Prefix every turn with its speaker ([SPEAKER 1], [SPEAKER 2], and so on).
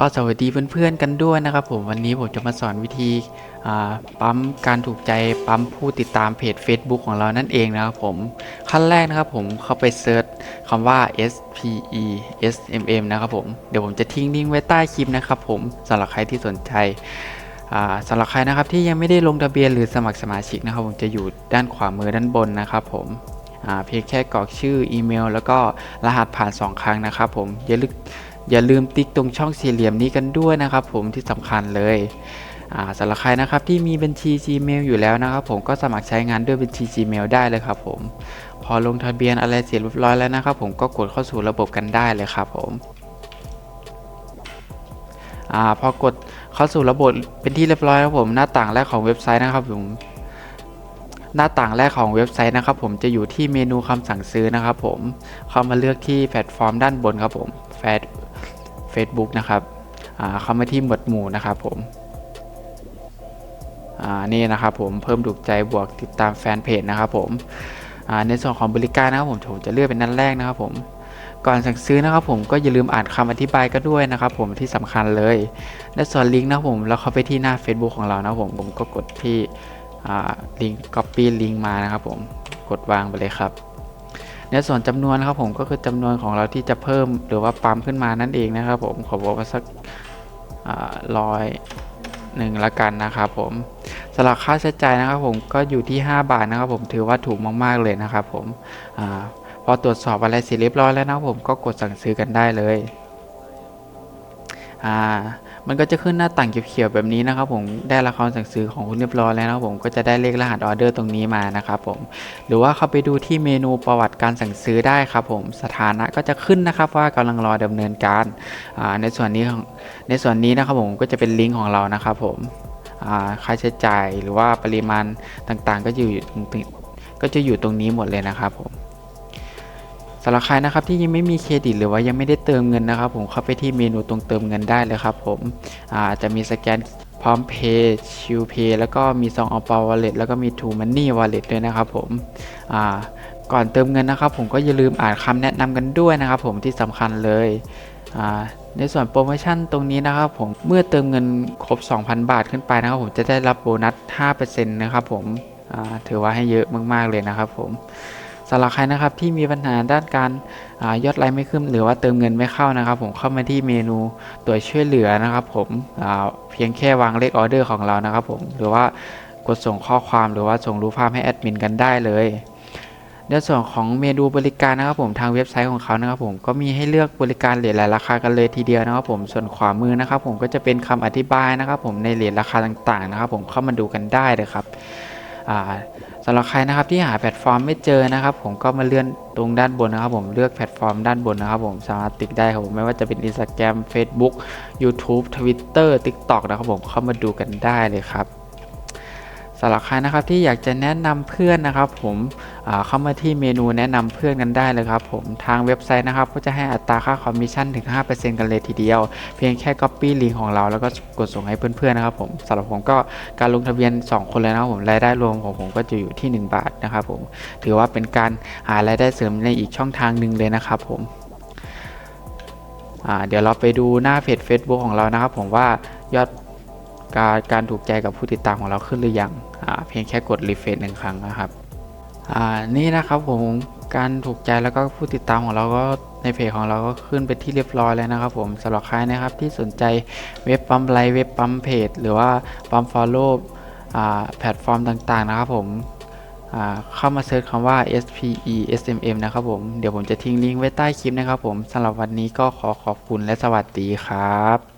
[SPEAKER 1] ก็สวัสดีเพื่อนๆกันด้วยนะครับผมวันนี้ผมจะมาสอนวิธีปั๊มการถูกใจปั๊มผู้ติดตามเพจ Facebook ของเรานั่นเองนะครับผมขั้นแรกนะครับผมเข้าไปเซิร์ชคำว่า SPE SMM นะครับผมเดี๋ยวผมจะทิ้งลิงก์ไว้ใต้คลิปนะครับผมสำหรับใครที่สนใจสำหรับใครนะครับที่ยังไม่ได้ลงทะเบียนหรือสมัครสมาชิกนะครับผมจะอยู่ด้านขวามือด้านบนนะครับผมเพียงแค่กรอกชื่ออีเมล แล้วก็รหัสผ่าน 2 ครั้งนะครับผมอย่าลืม อย่าลืมติ๊กตรงช่องสี่เหลี่ยมนี้กันด้วยนะครับ ผมที่สำคัญเลยสำหรับใครนะครับที่มีบัญชี Gmail อยู่แล้วนะครับ ผมก็สมัครใช้งานด้วยบัญชี Gmail ได้เลยครับผม พอลงทะเบียนอะไรเสร็จเรียบร้อยแล้วนะครับ ผมก็กดเข้าสู่ระบบกันได้เลยครับผมอพอกดเข้าสู่ระบบเป็นที่เรียบร้อยแล้วผมหน้าต่างแรกของเว็บไซต์นะครับผมหน้าต่างแรกของเว็บไซต์นะครับ ผมจะอยู่ที่เมนูคำสั่งซื้อนะครับ ผมเข้ามาเลือกที่แพลตฟอร์มด้านบนครับผมแฟ Facebook นะครับเข้ามาที่หมวดหมู่นะครับผมอ่านี่นะครับผมเพิ่มถูกใจบวกติดตามแฟนเพจนะครับผมในส่วนของบริการนะครับผมผมจะเลือกเป็นนั้นแรกนะครับผมก่อนสั่งซื้อนะครับผมก็อย่าลืมอ่านคำอธิบายก็ด้วยนะครับผมที่สำคัญเลยในส่วนลิงก์นะครับผมเราเข้าไปที่หน้า Facebook ของเรานะครับผมผมก็กดที่ลิงก์ copy ลิงก์มานะครับผมกดวางไปเลยครับ ในส่วนจำนวนนะครับผมก็คือจำนวนของเราที่จะเพิ่มหรือว่าปั๊มขึ้นมานั่นเองนะครับผมขอบอกว่าสักร้อยหนึ่งละกันนะครับผมสำหรับค่าใช้จ่ายนะครับผมก็อยู่ที่ 5 บาทนะครับผมถือว่าถูกมาก ๆ เลยนะครับผมอพอตรวจสอบอะไรเสร็จเรียบร้อยแล้วนะครับผมก็กดสั่งซื้อกันได้เลยอ่า มันก็จะขึ้นหน้าต่างเขียวๆแบบนี้นะครับผมได้ราคาสั่งซื้อของคุณเรียบร้อยแล้วนะครับผมก็จะได้เลขรหัสออเดอร์ตรงนี้มานะครับผมหรือว่าเข้าไปดูที่เมนูประวัติการสั่งซื้อได้ครับผมสถานะก็จะขึ้นนะครับว่ากำลังรอดำเนินการอ่าในส่วนนี้ของในส่วนนี้นะครับผมก็จะเป็นลิงก์ของเรานะครับผมอ่าค่าใช้จ่ายหรือว่าปริมาณต่างๆ ก็อยู่ตรงก็จะอยู่ตรงนี้หมดเลยนะครับผมำหรับใครนะครับที่ยังไม่มีเครดิตหรือว่ายังไม่ได้เติมเงินนะครับ ผมเข้าไปที่เมนูตรงเติมเงินได้เลยครับ ผมอาจะมีสแกนพร้อมเพย์ชิวเพย์แล้วก็มีซองเอาปาวอลเล็ตแล้วก็มีทูมันนี่วอลเล็ตด้วยนะครับผมอ่าก่อนเติมเงินนะครับ ผมก็อย่าลืมอ่านคำแนะนำกันด้วยนะครับ ผมที่สำคัญเลยอ่าในส่วนโปรโมชั่นตรงนี้นะครับผมเมื่อเติมเงินครบ 2,000 บาทขึ้นไปนะครับผมจะได้รับโบนัส 5%นะครับผมถือว่าให้เยอะมาก ๆ เลยนะครับผม สำหรับใครนะครับที่มีปัญหาด้านการอายอดไลค์ไม่ขึ้น หรือว่าเติมเงินไม่เข้านะครับ ผมเข้ามาที่เมนูตัวช่วยเหลือนะครับ ผมเพียงแค่วางเลขออเดอร์ของเรานะครับ ผมหรือว่ากดส่งข้อความหรือว่าส่งรูปภาพให้แอดมินกันได้เลยในส่วนของเมนูบริการนะครับผมทางเว็บไซต์ของเขานะครับผมก็มีให้เลือกบริการเหรียญหลายราคากันเลยทีเดียวนะครับผมส่วนขวามือนะครับผมก็จะเป็นคำอธิบายนะครับผมในเหรียญราคาต่างๆนะครับผมเข้ามาดูกันได้เลยครับ สำหรับใครนะครับที่หาแพลตฟอร์มไม่เจอนะครับ ผมก็มาเลื่อนตรงด้านบนนะครับ ผมเลือกแพลตฟอร์มด้านบนนะครับ ผมสามารถติ๊กได้ครับผมไม่ว่าจะเป็น Instagram Facebook YouTube Twitter TikTok นะครับผมเข้ามาดูกันได้เลยครับสำหรับใครนะครับที่อยากจะแนะนำเพื่อนนะครับ ผม เข้ามาที่เมนูแนะนำเพื่อนกันได้เลยครับผมทางเว็บไซต์นะครับก็จะให้อัตราค่าคอมมิชชั่นถึง 5%กันเลยทีเดียว เพียงแค่ Copy ลิงก์ของเราแล้วก็กดส่งให้เพื่อนๆนะครับผมสำหรับผมก็การลงทะเบียน 2 คนเลยนะครับผมรายได้รวมของผมก็จะอยู่ที่ 1 บาทนะครับผมถือว่าเป็นการหารายได้เสริมในอีกช่องทางหนึ่งเลยนะครับผมเดี๋ยวเราไปดูหน้าเพจ Facebook ของเรานะครับผมว่ายอดการการถูกใจกับผู้ติดตามของเราขึ้นหรือยังเพียงแค่กดรีเฟรชหนึ่งครั้งนะครับ อ่านี่นะครับผมการถูกใจแล้วก็ผู้ติดตามของเราก็ในเพจของเราก็ขึ้นไปที่เรียบร้อยแล้วนะครับ ผมสำหรับใครนะครับที่สนใจเว็บปั๊มไลค์เว็บปั๊มเพจหรือว่าปั๊มฟอลโล่แพลตฟอร์มต่างๆนะครับผมเข้ามาเซิร์ชคำว่า SPE SMM นะครับผม เดี๋ยวผมจะทิ้งลิงก์ไว้ใต้คลิปนะครับผมสำหรับวันนี้ก็ขอขอบคุณและสวัสดีครับ